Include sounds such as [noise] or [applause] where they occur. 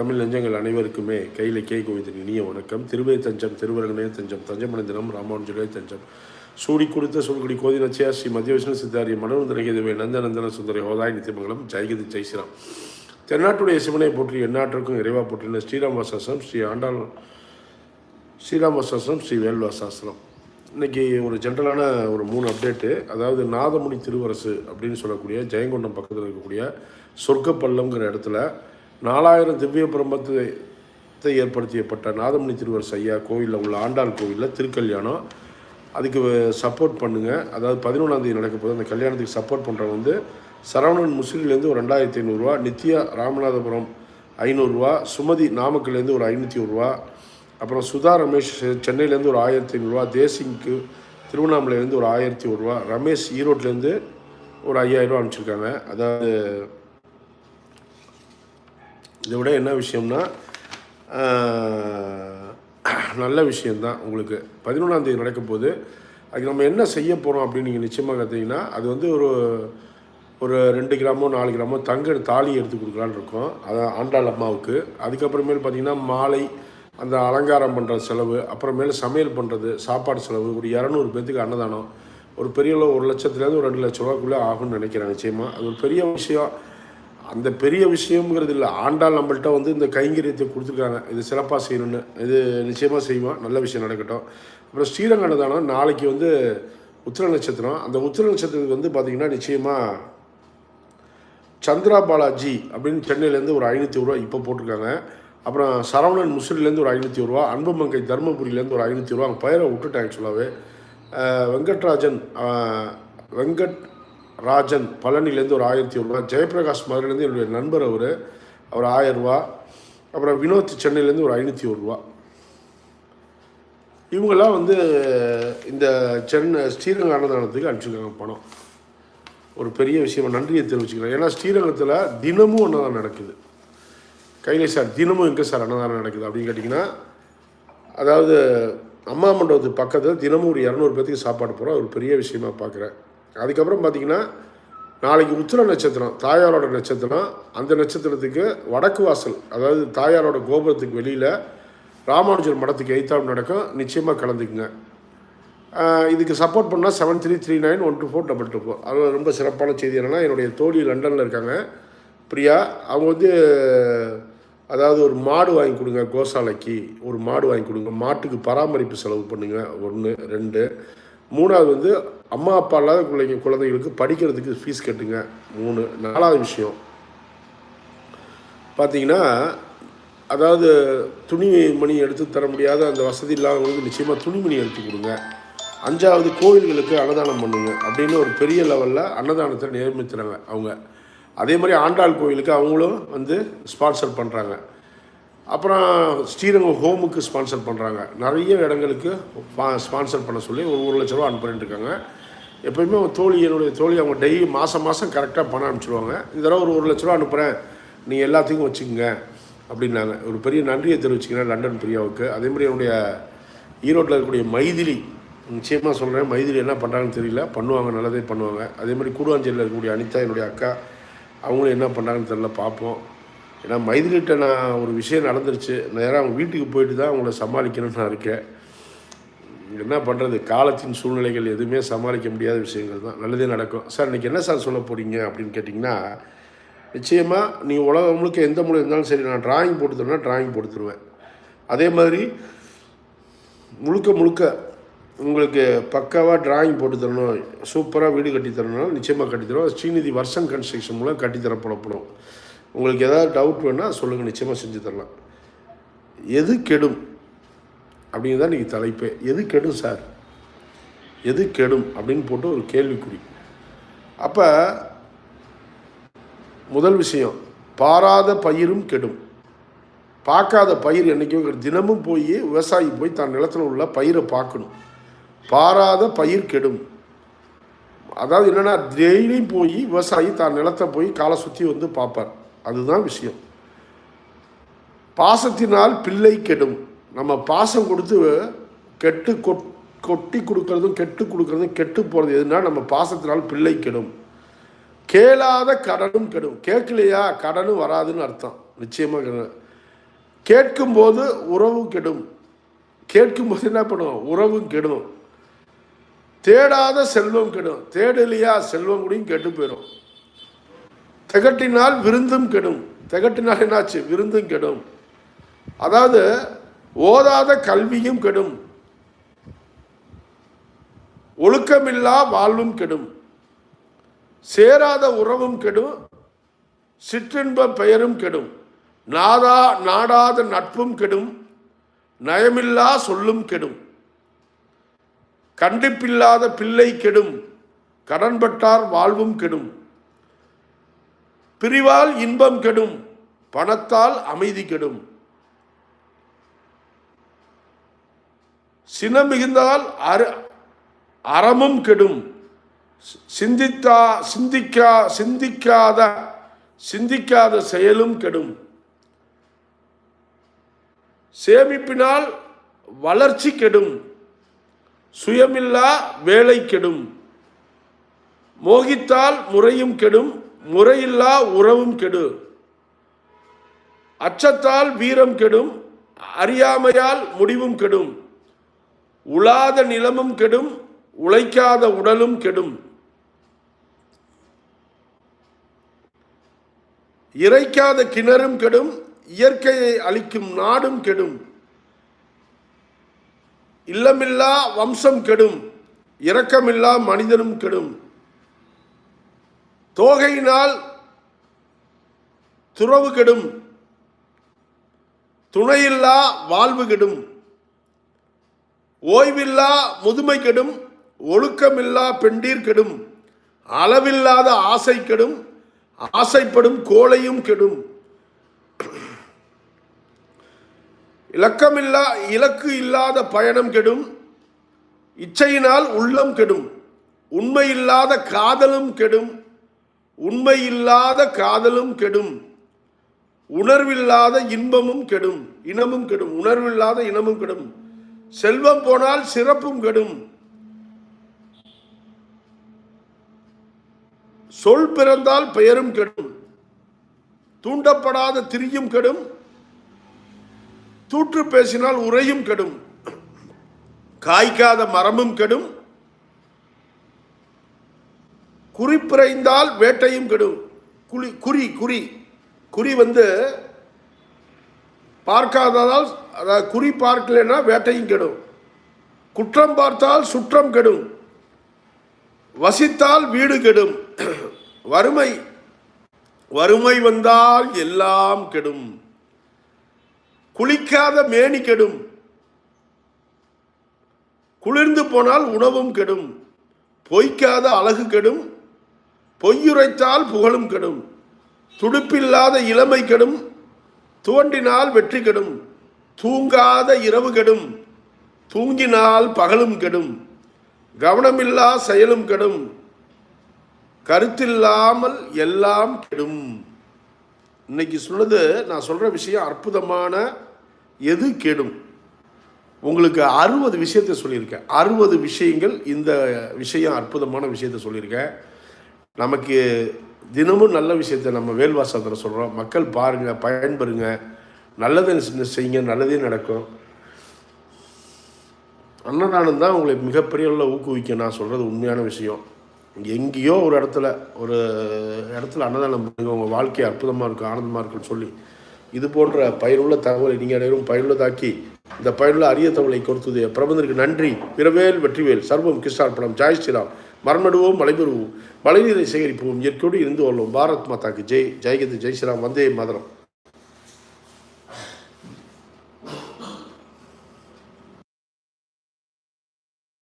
தமிழ் நெஞ்சங்கள் அனைவருக்குமே கையில் கே கோவிந்தன் இனிய வணக்கம். திருவே தஞ்சம் திருவரங்கனே தஞ்சம் தஞ்சமனை தினம் ராமானுஜரே தஞ்சம். சூடி கொடுத்த சூழ்குடி கோதி நச்சியா ஸ்ரீ மத்திய விஷ்ணு சித்தாரி மனோந்தரகிதவே நந்த நந்தன சுந்தரி ஹோதாய் நித்தியமங்கலம் ஜெயகிதி ஜெய்ஸ்ராம் தென்னாட்டுடைய சிவனை போற்றி எந்நாட்டிற்கும் இறைவா போற்றின ஸ்ரீராம் வாசாசம் ஸ்ரீ ஆண்டாள் ஸ்ரீராம் வாசாசம் ஸ்ரீ வேல்வாசாசிரம் இன்னைக்கு ஒரு ஜென்ரலான ஒரு மூணு அப்டேட்டு. அதாவது நாதமுனி திருவரசு அப்படின்னு சொல்லக்கூடிய ஜெயங்கொண்டம் பக்கத்தில் இருக்கக்கூடிய சொர்க்கப்பள்ளம்ங்கிற இடத்துல நாலாயிரம் திவ்ய பிரம்மத்தை ஏற்படுத்தியப்பட்ட நாதமணி திருவர் ஐயா கோவிலில் உள்ள ஆண்டாள் கோவிலில் திருக்கல்யாணம். அதுக்கு சப்போர்ட் பண்ணுங்கள் அதாவது பதினொன்றாந்தேதி நடக்க போது அந்த கல்யாணத்துக்கு சப்போர்ட் பண்ணுறவங்க வந்து சரவணன் முஸ்லீம்லேருந்து ஒரு ரெண்டாயிரத்தி ஐநூறுரூவா நித்யா ராமநாதபுரம் ஐநூறுரூவா சுமதி நாமக்கல்லேருந்து ஒரு ஐநூற்றி ஒருரூவா அப்புறம் சுதா ரமேஷ் சென்னையிலேருந்து ஒரு ஆயிரத்தி ஐநூறுரூவா தேசிங்க்கு திருவண்ணாமலையிலேருந்து ஒரு ஆயிரத்தி ஒருரூவா ரமேஷ் ஈரோட்லேருந்து ஒரு ஐயாயிரரூவா அனுப்பிச்சிருக்காங்க. அதாவது இதை விட என்ன விஷயம்னா நல்ல விஷயந்தான் உங்களுக்கு. பதினொன்றாந்தேதி நடக்க போகுது அதுக்கு நம்ம என்ன செய்ய போகிறோம் அப்படின்னு நீங்கள் நிச்சயமாக கற்றுக்கிங்கன்னா அது வந்து ஒரு ஒரு ரெண்டு கிராமோ நாலு கிராமோ தங்க தாலி எடுத்து கொடுக்கலான்னு இருக்கோம். அதான் ஆண்டாள் அம்மாவுக்கு. அதுக்கப்புறமேல் பார்த்திங்கன்னா மாலை அந்த அலங்காரம் பண்ணுற செலவு அப்புறமேல சமையல் பண்ணுறது சாப்பாடு செலவு ஒரு இரநூறு பேர்த்துக்கு அன்னதானம். ஒரு பெரிய ஒரு லட்சத்துலேருந்து ஒரு ரெண்டு லட்ச ரூபாக்குள்ளே ஆகும்னு நினைக்கிறேன் நிச்சயமாக அது ஒரு பெரிய விஷயம். அந்த பெரிய விஷயங்கிறது இல்லை. ஆண்டாள் நம்மள்கிட்ட வந்து இந்த கைங்கரியத்தை கொடுத்துருக்காங்க. இது சிறப்பாக செய்யணும்னு. இது நிச்சயமாக செய்வோம் நல்ல விஷயம் நடக்கட்டும். அப்புறம் ஸ்ரீரங்க அன்னதானம் நாளைக்கு வந்து உத்திர நட்சத்திரம். அந்த உத்திர நட்சத்திரத்துக்கு வந்து பார்த்திங்கன்னா நிச்சயமாக சந்திரா பாலாஜி அப்படின்னு சென்னையிலேருந்து ஒரு ஐநூற்றி ரூபா இப்போ போட்டிருக்காங்க. அப்புறம் சரவணன் முசிறிலேருந்து ஒரு ஐநூற்றி ரூபா அன்புமங்கை தருமபுரியிலேருந்து ஒரு ஐநூற்றி ரூபா அவங்க பெயரை விட்டுட்டேன் ஆக்சுவலாகவே வெங்கட்ராஜன் வெங்கட் ராஜன் பழனிலேருந்து ஒரு ஆயிரத்தி ஒரு ஜெயபிரகாஷ் மதுரையிலேருந்து என்னுடைய நண்பர் அவர். அவர் ஆயிரம் ரூபா. அப்புறம் வினோத் சென்னையிலேருந்து ஒரு ஐநூற்றி ஒரு ரூபா. இவங்கெல்லாம் வந்து இந்த சென்னை ஸ்ரீரங்க அன்னதானத்துக்கு அனுப்பிச்சிருக்காங்க பணம். ஒரு பெரிய விஷயம் நன்றியை தெரிவிச்சுக்கிறேன். ஏன்னா ஸ்ரீரங்கத்தில் தினமும் அன்னதானம் நடக்குது. கையிலே சார் தினமும் எங்கே சார் அன்னதானம் நடக்குது அப்படின்னு கேட்டிங்கன்னா அதாவது அம்மா மண்டபத்துக்கு பக்கத்தில் தினமும் ஒரு இரநூறு பேர்த்துக்கு சாப்பாடு போகிறோம் ஒரு பெரிய விஷயமா பார்க்குறேன் அதுக்கப்புறம் பார்த்தீங்கன்னா நாளைக்கு உத்திர நட்சத்திரம் தாயாரோட நட்சத்திரம் அந்த நட்சத்திரத்துக்கு வடக்கு வாசல் அதாவது தாயாரோட கோபுரத்துக்கு வெளியில் ராமானுஜர் மடத்துக்கு எய்த்தாம் நடக்கும் நிச்சயமாக கலந்துக்குங்க. இதுக்கு சப்போர்ட் பண்ணால் seven three three nine one two four double two four அது ரொம்ப சிறப்பான செய்தி என்னென்னா என்னுடைய தோழி லண்டனில் இருக்காங்க. பிரியா அவங்க வந்து அதாவது ஒரு மாடு வாங்கி கொடுங்க கோசாலைக்கு ஒரு மாடு வாங்கி கொடுங்க மாட்டுக்கு பராமரிப்பு செலவு பண்ணுங்கள் ஒன்று ரெண்டு. மூணாவது வந்து அம்மா அப்பா இல்லாத பிள்ளைங்க குழந்தைங்களுக்கு படிக்கிறதுக்கு ஃபீஸ் கட்டுங்க. மூணு நாலாவது விஷயம். பார்த்தீங்கன்னா அதாவது துணி மணி எடுத்து தர முடியாத அந்த வசதி இல்லாதவங்களுக்கு நிச்சயமாக துணிமணி எடுத்து கொடுங்க. அஞ்சாவது கோவில்களுக்கு அன்னதானம் பண்ணுங்க. அப்படின்னு ஒரு பெரிய லெவலில் அன்னதானத்தை நியமித்துறாங்க அவங்க. அதே மாதிரி ஆண்டாள் கோவிலுக்கு அவங்களும் வந்து ஸ்பான்சர் பண்ணுறாங்க அப்புறம் ஸ்ரீரங்கம் ஹோமுக்கு ஸ்பான்சர் பண்ணுறாங்க நிறைய இடங்களுக்கு ஸ்பான்சர் பண்ண சொல்லி ஒரு ஒரு லட்ச ரூபா அனுப்புறேன்னு இருக்காங்க எப்போயுமே அவன் தோழி என்னுடைய தோழி அவங்க டெய்லி மாதம் மாதம் கரெக்டாக பணம் அனுப்பிச்சிடுவாங்க இந்த தடவை ஒரு ஒரு லட்ச ரூபா அனுப்புகிறேன் நீங்கள் எல்லாத்துக்கும் வச்சுக்கோங்க அப்படின்னாங்க. ஒரு பெரிய நன்றியை தெரிவிச்சிக்கிறேன் லண்டன் பிரியாவுக்கு. அதே மாதிரி என்னுடைய ஈரோட்டில் இருக்கக்கூடிய மைதிலி நிச்சயமாக சொல்கிறேன் மைதிலி என்ன பண்ணுறாங்கன்னு தெரியல. பண்ணுவாங்க நல்லதே பண்ணுவாங்க. அதே மாதிரி கூடுவாஞ்சேரியில் இருக்கக்கூடிய அனிதா என்னுடைய அக்கா அவங்களும் என்ன பண்ணுறாங்கன்னு தெரியல பார்ப்போம். ஏன்னா மைதிலிட்ட நான் ஒரு விஷயம் நடந்துருச்சு. நேராக அவங்க வீட்டுக்கு போயிட்டு தான் அவங்கள சமாளிக்கணும்னு நான் இருக்கேன். என்ன பண்ணுறது காலத்தின் சூழ்நிலைகள் எதுவுமே சமாளிக்க முடியாத விஷயங்கள் தான். நல்லதே நடக்கும். சார் இன்றைக்கி என்ன சார் சொல்ல போகிறீங்க அப்படின்னு கேட்டிங்கன்னா நிச்சயமாக நீ உலகம் முழுக்க எந்த மொழி இருந்தாலும் சரி நான் டிராயிங் போட்டு தருவேன்னா டிராயிங் போட்டு தருவேன். அதே மாதிரி முழுக்க முழுக்க உங்களுக்கு பக்காவாக டிராயிங் போட்டு தரணும் சூப்பராக வீடு கட்டி தரணும் நிச்சயமாக கட்டித்தரும் ஸ்ரீநிதி வருஷம் கன்ஸ்ட்ரக்ஷன் மூலம் கட்டித்தர தரப்படப்படும். உங்களுக்கு ஏதாவது டவுட் வேணால் சொல்லுங்கள் நிச்சயமாக செஞ்சு தரலாம். எது கெடும்? அப்படிங்கிறதா இன்றைக்கி தலைப்பே. எது கெடும் சார்? எது கெடும் அப்படின்னு போட்டு ஒரு கேள்விக்குறி. அப்போ முதல் விஷயம் பாராத பயிரும் கெடும். பார்க்காத பயிர் என்றைக்கும் தினமும் போய் விவசாயி போய் தன் நிலத்தில் உள்ள பயிரை பார்க்கணும் பாராத பயிர் கெடும். அதாவது என்னென்னா டெய்லியும் போய் விவசாயி தான் நிலத்தை போய் காலை சுற்றி வந்து பார்ப்பார் அதுதான் விஷயம். பாசத்தினால் பிள்ளை கெடும். நம்ம பாசம் கொடுத்து கெட்டு கொட் கொட்டி கொடுக்கறதும் கெட்டு கொடுக்கறதும் கெட்டு போகிறது எதுனா நம்ம பாசத்தினால் பிள்ளை கெடும். கேளாத கடனும் கெடும். கேட்கலையா? கடனும் வராதுன்னு அர்த்தம். நிச்சயமாக கேட்கும்போது உறவும் கெடும். கேட்கும்போது என்ன பண்ணுவோம்? உறவும் கெடும். தேடாத செல்வம் கெடும். தேடலையா? செல்வம் கூடயும் கெட்டு போயிடும் திகட்டினால் விருந்தும் கெடும். திகட்டினால் என்னாச்சு? விருந்தும் கெடும். அதாவது ஓதாத கல்வியும் கெடும். ஒழுக்கமில்லா வாழ்வும் கெடும். சேராத உறவும் கெடும். சிற்றின்ப பெயரும் கெடும். நாதா நாடாத நட்பும் கெடும். நயமில்லா சொல்லும் கெடும். கண்டிப்பில்லாத பிள்ளை கெடும். கடன்பட்டார் வாழ்வும் கெடும். பிரிவால் இன்பம் கெடும். பணத்தால் அமைதி கெடும். சினம் மிகுந்தால் அற அறமும் கெடும். சிந்தித்தா சிந்திக்கா சிந்திக்காத சிந்திக்காத செயலும் கெடும். சேமிப்பினால் வளர்ச்சி கெடும். சுயமில்லா வேலை கெடும். மோகித்தால் முறையும் கெடும் முறையில்லா உறவும் கெடு. அச்சத்தால் வீரம் கெடும் அறியாமையால் முடிவும் கெடும். உழாத நிலமும் கெடும் உழைக்காத உடலும் கெடும். இறைக்காத கிணறும் கெடும் இயற்கையை அழிக்கும் நாடும் கெடும். இல்லமில்லா வம்சம் கெடும் இரக்கமில்லா மனிதனும் கெடும். தோகையினால் துறவு கெடும் துணையில்லா வாழ்வு கெடும். ஓய்வில்லா முதுமை கெடும் ஒழுக்கமில்லா பெண்டீர் கெடும் அளவில்லாத ஆசை கெடும் ஆசைப்படும் கோலையும் கெடும். இலக்கமில்லா இலக்கு இல்லாத பயணம் கெடும் இச்சையினால் உள்ளம் கெடும் உண்மையில்லாத காதலும் கெடும் உண்மையில்லாத காதலும் கெடும் உணர்வில்லாத இன்பமும் கெடும் இனமும் கெடும் உணர்வில்லாத இனமும் கெடும். செல்வம் போனால் சிறப்பும் கெடும். சொல் பிறந்தால் பெயரும் கெடும். தூண்டப்படாத திரியும் கெடும். தூற்று பேசினால் உரையும் கெடும். காய்க்காத மரமும் கெடும். குறிப்பிறைந்தால் வேட்டையும் கெடும். குழி குறி குறி. குறி வந்து பார்க்காததால் அதாவது குறி பார்க்கலைன்னா வேட்டையும் கெடும். குற்றம் பார்த்தால் சுற்றம் கெடும். வசித்தால் வீடு கெடும். [clears throat] வறுமை. வறுமை வந்தால் எல்லாம் கெடும். குளிக்காத மேனி கெடும். குளிர்ந்து போனால் உணவும் கெடும். பொய்க்காத அழகு கெடும். பொய்யுரைத்தால் புகழும் கெடும். துடுப்பில்லாத இளமை கெடும். தோண்டினால் வெற்றி கெடும் தூங்காத இரவு கெடும் தூங்கினால் பகலும் கெடும் கவனமில்லா செயலும் கெடும் கருத்தில்லாமல் எல்லாம் கெடும். இன்னைக்கு சொன்னது நான் சொல்கிற விஷயம் அற்புதமான எது கெடும்? உங்களுக்கு அறுபது விஷயத்தை சொல்லியிருக்கேன். அறுபது விஷயங்கள் இந்த விஷயம் அற்புதமான விஷயத்தை சொல்லியிருக்கேன். நமக்கு தினமும் நல்ல விஷயத்தை நம்ம வேல்வாசத்தில் சொல்கிறோம் மக்கள் பாருங்கள் பயன்பெறுங்க. நல்லதை செய்யுங்க நல்லதே நடக்கும். அன்னதானம் தான் உங்களை மிகப்பெரிய அளவில் ஊக்குவிக்க நான் சொல்கிறது உண்மையான விஷயம். எங்கேயோ ஒரு இடத்துல ஒரு இடத்துல அன்னதானம் பண்ணுங்க. உங்கள் வாழ்க்கை அற்புதமாக இருக்கும் ஆனந்தமாக இருக்குன்னு சொல்லி. இது போன்ற பயனுள்ள தகவலை நீங்கள் அனைவரும் பயனுள்ளதாக்கி இந்த பயனுள்ள அரிய தகவலை கொடுத்தது. பிரபந்தருக்கு நன்றி. பிறவேல் வெற்றிவேல். சர்வம் கிருஷ்ணார்ப்பணம் ஜாய் ஸ்ரீராம். மரமடுவோம் மலைபெறுவோம். மழைநீரை சேகரிப்போம் இயற்கையோடு இருந்து கொள்வோம் பாரத் மாதாக்கு ஜெய். ஜெயகந்த் ஜெய் ஸ்ரீராம் வந்தே மதரம்.